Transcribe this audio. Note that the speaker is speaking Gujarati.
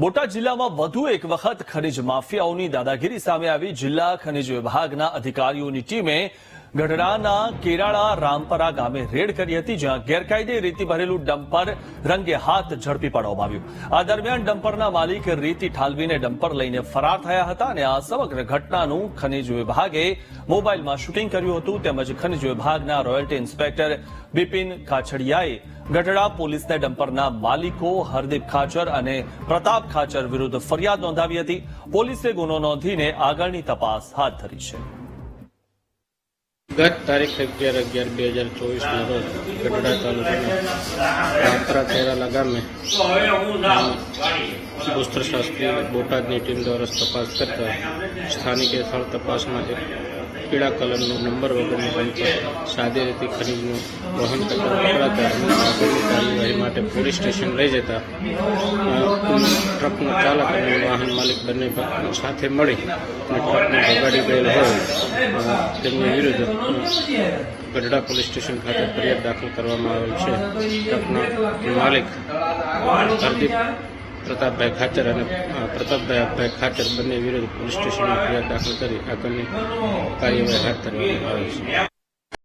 બોટાદ જિલ્લામાં વધુ એક વખત ખનીજ માફિયાઓની દાદાગીરી સામે આવી. જિલ્લા ખનીજ વિભાગના અધિકારીઓની ટીમે ગઢડાના કેરાળા રામપરા ગામે રેડ કરી હતી, જ્યાં ગેરકાયદે રેતી ભરેલું ડમ્પર રંગે હાથ ઝડપી પાડવામાં આવ્યું. આ દરમિયાન ડમ્પરના માલિક રેતી ઠાલવીને ડમ્પર લઈને ફરાર થયા હતા અને આ સમગ્ર ઘટનાનું ખનિજ વિભાગે મોબાઈલમાં શૂટિંગ કર્યું હતું. તેમજ ખનીજ વિભાગના રોયલ્ટી ઇન્સ્પેક્ટર બિપિન કાછડિયાએ ગઢડા પોલીસને ડમ્પરના માલિકો હરદીપ ખાચર અને પ્રતાપ ખાચર વિરુદ્ધ ફરિયાદ નોંધાવી હતી. પોલીસે ગુનો નોંધીને આગળની તપાસ હાથ ધરી છે. ગત તારીખ અગિયાર અગિયાર બે હજાર ચોવીસના રોજ ગઢડા તાલુકાના રાપરા ગામે ભૂસ્તર શાસ્ત્રી બોટાદની ટીમ દ્વારા તપાસ કરતા સ્થાનિક સ્થળ તપાસમાં એક પીળા કલરનો નંબર વગરનું સાદી રીતે ખનીજનું વહન કરતા કાર્યવાહી માટે પોલીસ સ્ટેશન લઈ જતા ટ્રકનો ચાલક અને વાહન માલિક બંને સાથે મળી અને ટ્રકને ભગાડી ગયેલ હોય. તેમની વિરુદ્ધ ગઢડા પોલીસ સ્ટેશન ખાતે ફરિયાદ દાખલ કરવામાં આવેલ છે. ટ્રકના માલિક હરદીપ પ્રતાપભાઈ ખાચર અને પ્રતાપભાઈ અભભાઈ ખાચર બંને વિરુદ્ધ પોલીસ સ્ટેશનમાં ફરિયાદ દાખલ કરી આગળની કાર્યવાહી હાથ ધરવામાં આવે છે.